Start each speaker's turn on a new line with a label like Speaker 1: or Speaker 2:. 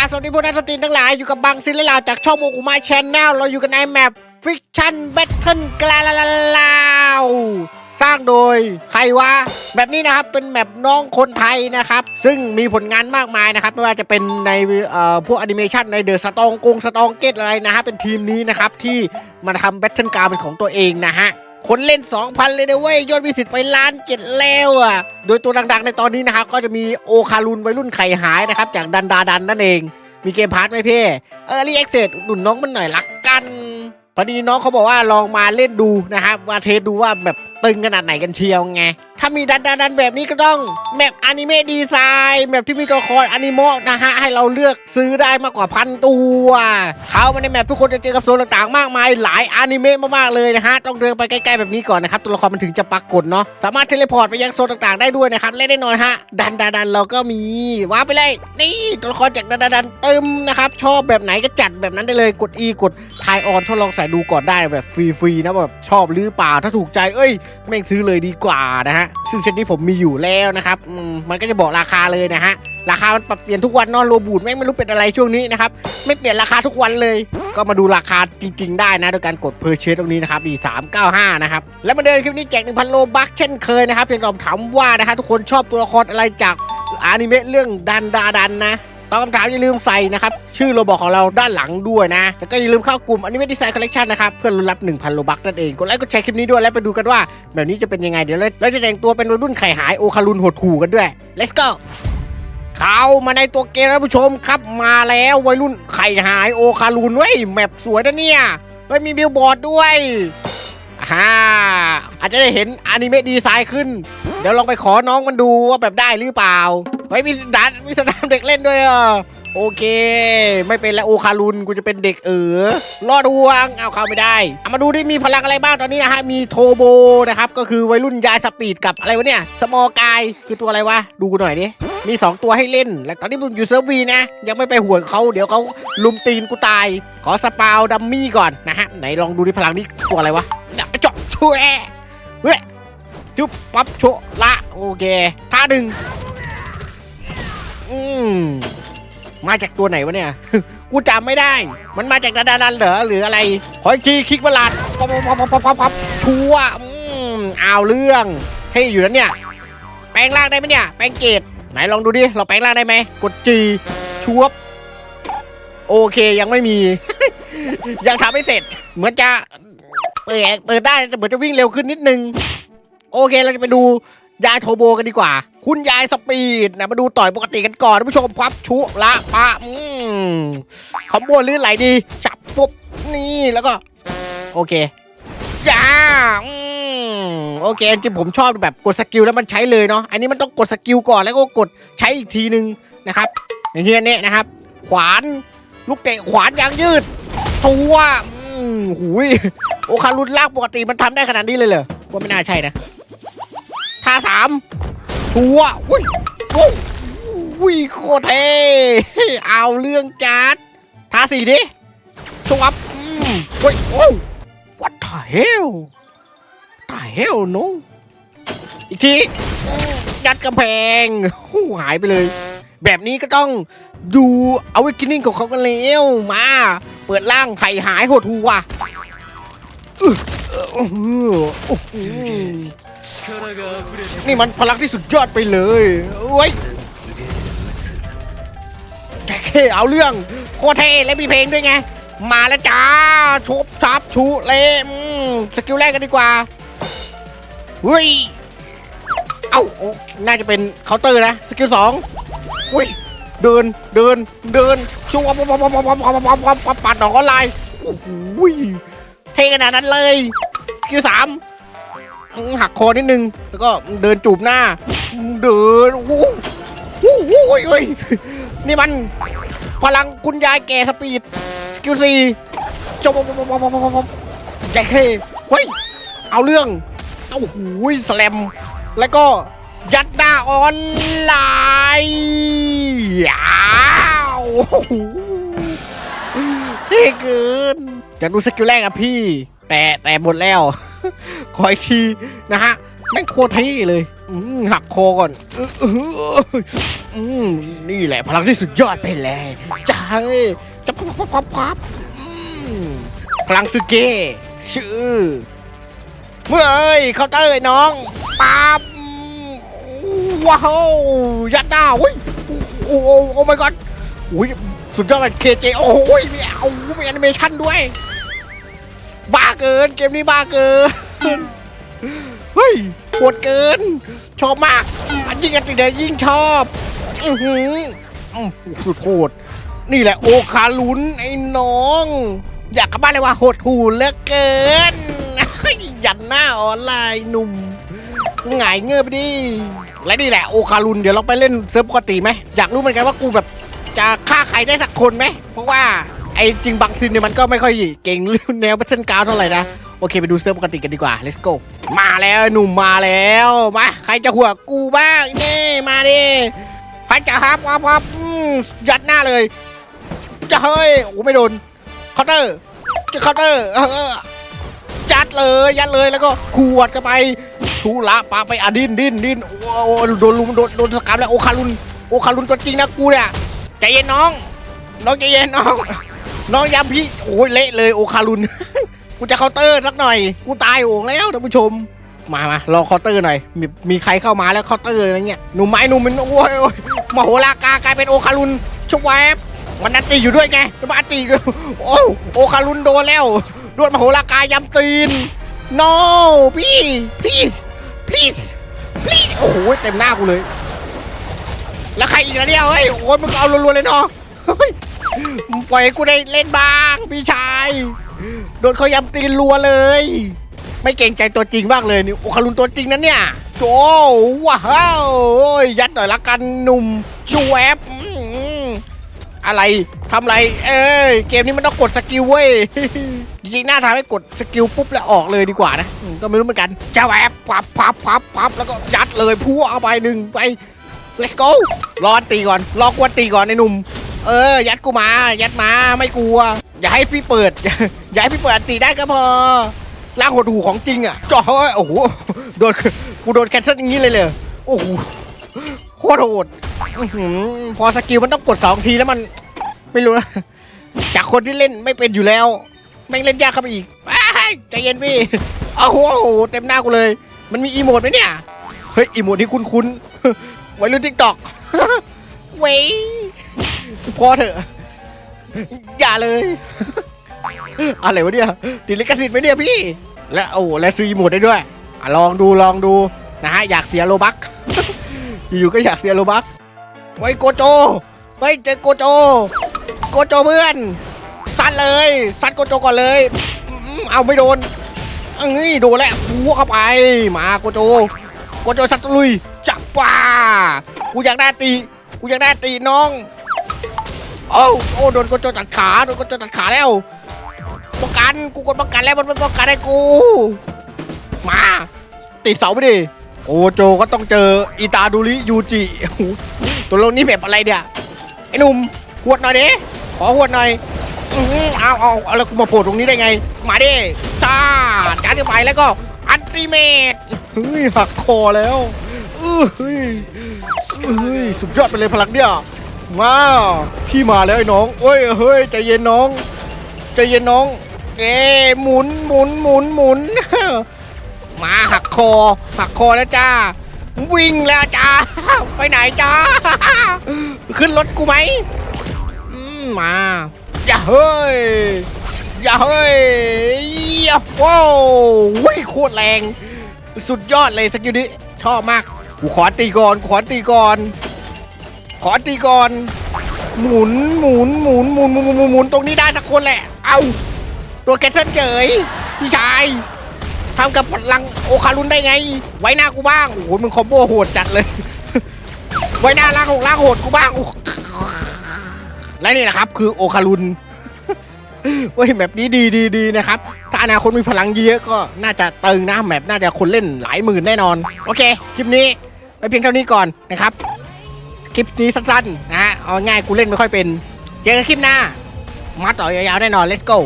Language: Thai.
Speaker 1: การสวัสดีพวกนักดนตรีทั้งหลายอยู่กับบังซิลและลาวจากช่องโมกุมาชแนลเราอยู่กันในแมปฟิกชั่นแบทเทิลกลาลาลาลาวสร้างโดยใครวะแบบนี้นะครับเป็นแมปน้องคนไทยนะครับ ซึ่งมีผลงานมากมายนะครับ ไม่ว่าจะเป็นในพวกแอนิเมชันในเดอะสตองกงสตองเกตอะไรนะฮะเป็นทีมนี้นะครับที่มาทำแบทเทิลการเป็นของตัวเองนะฮะ คนเล่น 2,000 เลยนะเว้ยยอดวิสิตไปล้านเจ็ดแล้วอะ โดยตัวดังๆในตอนนี้นะครับ ก็จะมีโอคารุนวัยรุ่นไข่หายนะครับ จากดันดาดันนั่นเอง มีเกมพาร์ทไหมพี่เออรีเอ็กเซสดุนน้องมันหน่อยละกันพอดีน้องเขาบอกว่าลองมาเล่นดูนะครับมาเทสดูว่าแบบ ตึงขนาดไหนกันเชียวไง ถ้ามีดันดาดันแบบนี้ก็ต้องแมปอนิเมะดีไซน์แมปที่มีตัวละครอนิโมะนะฮะ ให้เราเลือกซื้อได้มากกว่าพันตัวเข้ามาในแมปทุกคนจะเจอกับโซนต่างๆ มากมาย หลายอนิเมะมากๆเลยนะฮะ ต้องเดินไปใกล้ๆแบบนี้ก่อนนะครับ ตัวละครมันถึงจะปรากฏเนาะสามารถเทเลพอร์ตไปยังโซนต่างๆ ได้ด้วยนะครับเล่นได้นอนฮะดันดาดันเราก็มีว้าไปเลยนี่ตัวละครจากดันดาดันเติมนะครับชอบแบบไหนก็จัดแบบนั้นได้เลยกด E กดทายออนทดลองใส่ดูก่อนได้แบบฟรีๆนะแบบชอบหรือเปล่าถ้าถูกใจเอ้ยแม่งซื้อเลยดีกว่านะฮะซึ่งเซตนี้ผมมีอยู่แล้วนะครับมันก็จะบอกราคาเลยนะฮะราคามันปรับเปลี่ยนทุกวันนอนโรบูดแม่งไม่รู้เป็นอะไรช่วงนี้นะครับไม่เปลี่ยนราคาทุกวันเลย ก็มาดูราคาจริง ๆ ได้นะโดยการกดเพอร์เชสตรงนี้นะครับดี395นะครับแล้วมาเดินคลิปนี้แจก1,000โลบัคเช่นเคยนะครับเพียงตอบถามว่านะฮะทุกคนชอบตัวละครอะไรจากอนิเมะเรื่องดันดาดันนะ ตอบคำถามอย่าลืมใส่นะครับ ชื่อโรบอกของเราด้านหลังด้วยนะ แล้วก็อย่าลืมเข้ากลุ่มอนิเมะดีไซน์คอลเลคชันนะครับ เพื่อลุ้นรับ 1,000 โลบักนั่นเอง กดไลค์กดแชร์คลิปนี้ด้วย แล้วไปดูกันว่า แบบนี้จะเป็นยังไงเดี๋ยวเราจะแต่งตัวเป็นวัยรุ่นไข่หายโอคารุนหดหูกันด้วย let's go เข้ามาในตัวเกมท่านผู้ชมครับมาแล้ววัยรุ่นไข่หายโอคารุนเว้ยแมปสวยนะเนี่ยเฮ้ยมีบิลบอร์ดด้วย ฮ่าอาจจะได้เห็นอนิเมะดีไซน์ขึ้น เดี๋ยวลองไปขอน้องมันดูว่าแบบได้หรือเปล่าเฮ้ยมีดันมีสนามเด็กเล่นด้วยอะโอเค ไม่เป็นแล้วโอคารุนกูจะเป็นเด็กเออรอดวงเอาเข้าไม่ได้เอามาดูดิมีพลังอะไรบ้างตอนนี้นะฮะมีโทโบนะครับก็คือวัยรุ่นยายสปีดกับอะไรวะเนี่ยสมอลกายคือตัวอะไรวะดูหน่อยดิมี 2 ตัวให้เล่น และตอนนี้ผมอยู่เซิร์ฟวีนะ ยังไม่ไปห่วงเขาเดี๋ยวเขาลุมตีนกูตาย ขอสปาวดัมมี่ก่อนนะฮะ ไหนลองดูดิพลังนี้ตัวอะไรวะ เจาะช่วยเฮ้ยยุบปั๊บโชะละโอเคท่าหนึ่งอืมมาจากตัวไหนวะเนี่ย กูจำไม่ได้ มันมาจากดาดาดันเหรอหรืออะไร ขออีกทีคลิกประหลาดปั๊บปั๊บปั๊บปั๊บปั๊บปั๊บชัวอืมเอาเรื่องเท่อยู่นะเนี่ย แปลงร่างได้ไหมเนี่ย แปลงเกตไหนลองดูดิ เราแปลงร่างได้ไหม กดจีชัวบโอเคยังไม่มี ยังทำไม่เสร็จ เหมือนจะ เปิดเปิดได้แต่เหมือนจะวิ่งเร็วขึ้นนิดนึง โอเคเราจะไปดูยายโทโบกันดีกว่า คุณยายสปีดนะมาดูต่อยปกติกันก่อนท่านผู้ชมพับชุละปะอืมคอมโบลื่นไหลดีจับปุ๊บนี่แล้วก็ โอเคจ้าอืมโอเคจริงผมชอบแบบกดสกิลแล้วมันใช้เลยเนาะอันนี้มันต้องกดสกิลก่อนแล้วก็กดใช้อีกทีนึงนะครับอย่างที่นนี้นะครับ ขวานลูกเตะขวานยางยืดตัวอืมหุย โอคารุนลากปกติมันทำได้ขนาดนี้เลยเหรอว่าไม่น่าใช่นะท่าสามชัวอุ้ยโอ้อุ้ยโคตรเท่เอาเรื่องจัดท่าสี่ดิชวับอืมเฮ้ยโอ้ what the hell the hell no อีกทียัดกำแพงหูหายไปเลย แบบนี้ก็ต้องดูเอาวิกินิ่งของเขากันแล้วมา เปิดร่างไผ่หายหดหูว่ นี่มันพลังที่สุดยอดไปเลยโอ้ยแท่เอาเรื่อง โคเทและมีเพลงด้วยไง มาแล้วจ้า ชุบชับชุเล่มสกิลแรกกันดีกว่าเฮ้ย เอ้าน่าจะเป็นเคาน์เตอร์นะ สกิลสองอุ้ย เดิน เดิน เดินชูวปัดดอกออนไลน์โอ้ย ท่ขนาดนั้นเลยสกิลสามหักคอนิดนึง แล้วก็เดินจูบหน้า เดินโอ้โหโอ้โหโอ้ยโอ้ยนี่มัน พลังคุณยายแก่สปีดสกิลสี่จบแจ็คเฮ้เฮ้ย เอาเรื่องโอ้โหสแลม แล้วก็ยัดหน้าออนไลน์อ้าว เท่เกินอยากดูสกิลแรกอะพี่ แต่แต่หมดแล้ว ขออีกทีนะฮะแม่งโคตรเท่เลยหักคอก่อนอื้ออื้ออือืมนี่แหละพลังที่สุดยอดไปเลยใช่จะพับพับพับพับพลังสึเกชื่อเมื่อเอ้ยเคาน์เตอร์น้องปั๊บว้าวยัดหน้าอุ้ยโอ้โอ้โอ้โอ้ my god อุ้ย สุดยอดเลยเคเจโอ้ยมีเอามีแอนิเมชันด้วย บ้าเกินเกมนี้บ้าเกิน เฮ้ยโหดเกิน ชอบมาก อันยิ่งกันติเดยิ่งชอบ อือหืออืมสุดโหด นี่แหละโอคาลุนไอ้น้อง อยากกลับบ้านเลยว่าโหดหูเหลือเกิน ยันหน้าออนไลน์หนุ่ม หงายเงือบไปดิ และนี่แหละโอคารุนเดี๋ยวเราไปเล่นเซิร์ฟปกติไหม อยากรู้เหมือนกันว่ากูแบบ จะฆ่าใครได้สักคนไหม เพราะว่าไอ้จริงบางซินเนี่ยมันก็ไม่ค่อยเก่งเรื่องแนวแบทเทิลกราวเท่าไหร่นะ โอเคไปดูเซิร์ฟปกติกันดีกว่า let's go มาแล้วหนุ่มมาแล้ว มา ใครจะหัวกูบ้างเน่มาดิใครจะฮับวับวับยัดหน้าเลยจะเฮ้ยโอ้ไม่โดนเคาน์เตอร์จะเคาน์เตอร์เออยัดเลยยัดเลยแล้วก็ขวดกันไปชูละปาไปอดินดินดินโอ้โดนลุมโดนโดนสกรรมแล้วโอคารุนโอคารุนตัวจริงนะกูเนี่ย ใจเย็นน้อง น้องใจเย็นน้อง น้องยำพี่โอ้ยเละเลยโอคารุน กูจะเคาน์เตอร์สักหน่อย กูตายโอ่งแล้วท่านผู้ชม มามารอเคาน์เตอร์หน่อย มีมีใครเข้ามาแล้วเคาน์เตอร์อะไรเงี้ย หนุ่มไม้หนุ่มมันโอ้ยโอ้ยมโหฬารกากลายเป็นโอคารุนชวบมันนันตีอยู่ด้วยไงแล้วมันอันตีก็โอ้โอคารุนโดนแล้วดวดมโหฬารกายยำตีน no พี่ please please please โอ้โหเต็มหน้ากูเลย แล้วใครอีกแล้วเนี่ยเฮ้ยโอ้ยมึงเอารัวๆเลยเนาะปล่อยให้กูได้เล่นบ้างพี่ชายโดนเขายำตีนรัวเลย ไม่เกรงใจตัวจริงบ้างเลยนี่โอคารุนตัวจริงนะเนี่ยโจว้าวโอ้ยยัดหน่อยละกันหนุ่มชูแอืมอะไรทำอะไร เอ้ยเกมนี้มันต้องกดสกิลเว้ยจริงๆหน่าทำให้กดสกิลปุ๊บแล้วออกเลยดีกว่านะก็ไม่รู้เหมือนกันจะแวบพับพับพับพับแล้วก็ยัดเลยพัวเอาไปหนึ่งไป let's go รอตีก่อน รอกวนตีก่อนไอ้หนุ่ม เออ ยัดกูมา ยัดมา ไม่กลัว อย่าให้พี่เปิด อย่าให้พี่เปิดตีได้ก็พอล่างหดหูของจริงอะจ่อโอ้โห โดน กูโดนแคนเซิลอย่างนี้เลยเลย โอ้โห โคตรโหดพอสกิลมันต้องกดสองทีแล้วมัน ไม่รู้นะ จากคนที่เล่นไม่เป็นอยู่แล้ว แม่งเล่นยากเข้าไปอีกใจเย็นพี่โอ้โห เต็มหน้ากูเลย มันมีอีโมดไหมเนี่ย เฮ้ยอีโมดที่คุ้นๆวัยรุ่นทิกตอกเว้ยพอเถอะ อย่าเลย อะไรวะเนี่ยติดลิขสิทธิ์ไหมเนี่ยพี่ และโอ้และซื้ออีโมดได้ด้วยอะลองดูลองดูนะฮะอยากเสียโลบักอยู่ๆก็อยากเสียโลบักไว้ยโกโจไว้ยเจอโกโจ โกโจเพื่อนซัดเลยซัดโกโจก่อนเลยอืมเอาไม่โดนเอ้ยโดนแล้วพัวเข้าไปมาโกโจ โกโจซัดลุยจับป่ากูอยากได้ตีกูอยากได้ตีน้องโอ้โอ้โดนโกโจตัดขาโดนโกโจตัดขาแล้วป้องกันกูกดป้องกันแล้วมันไม่ป้องกันให้กู มาติดเสาไปดิโกโจก็ต้องเจออิตาดูริยูจิโอ้โหตัวเรานี่แบบอะไรเนี่ยไอ้หนุ่มขวดหน่อยดิขอขวดหน่อยอื้อหือเอาเอาเอาแล้วกูมาโผล่ตรงนี้ได้ไง มาดิจ้าจ้าเข้าไปแล้วก็อันติเมต ฮ้ยหักคอแล้วเฮ้ยเฮ้ยสุดยอดไปเลยพลังเนี่ยว้าวพี่มาแล้วไอ้น้องเอ้ยเฮ้ยใจเย็นน้องใจเย็นน้องเอ๊หมุนหมุนหมุนหมุนมาหักคอหักคอแล้วจ้า วิ่งแล้วจ้า ไปไหนจ้า ขึ้นรถกูไหมมาอย่าเฮ้ยอย่าเฮ้ยอย่าโว้ววิ่งโคตรแรง สุดยอดเลยสกิลนี้ชอบมากกูขอตีก่อนกูขอตีก่อนขอตีก่อนหมุนหมุนหมุนหมุนหมุนหมุนหมุนตรงนี้ได้สักคนแหละ เอาตัวแกสเซิลเจยพี่ชายทำกับพลังโอคารุนได้ไง ไว้หน้ากูบ้างโอ้โหมึงคอมโบโหดจัดเลย ไว้หน้าล่างหดล่างโหดกูบ้างและนี่แหละครับ คือโอคารุน เว้ยแมปนี้ดีดีดีนะครับ ถ้าอนาคตมีพลังเยอะก็น่าจะตึงนะแมปน่าจะคนเล่นหลายหมื่นแน่นอน โอเค คลิปนี้ไปเพียงเท่านี้ก่อนนะครับ คลิปนี้สั้นๆนะฮะเอาง่ายกูเล่นไม่ค่อยเป็น เจอกันคลิปหน้า มาต่อยาวๆแน่นอน let's go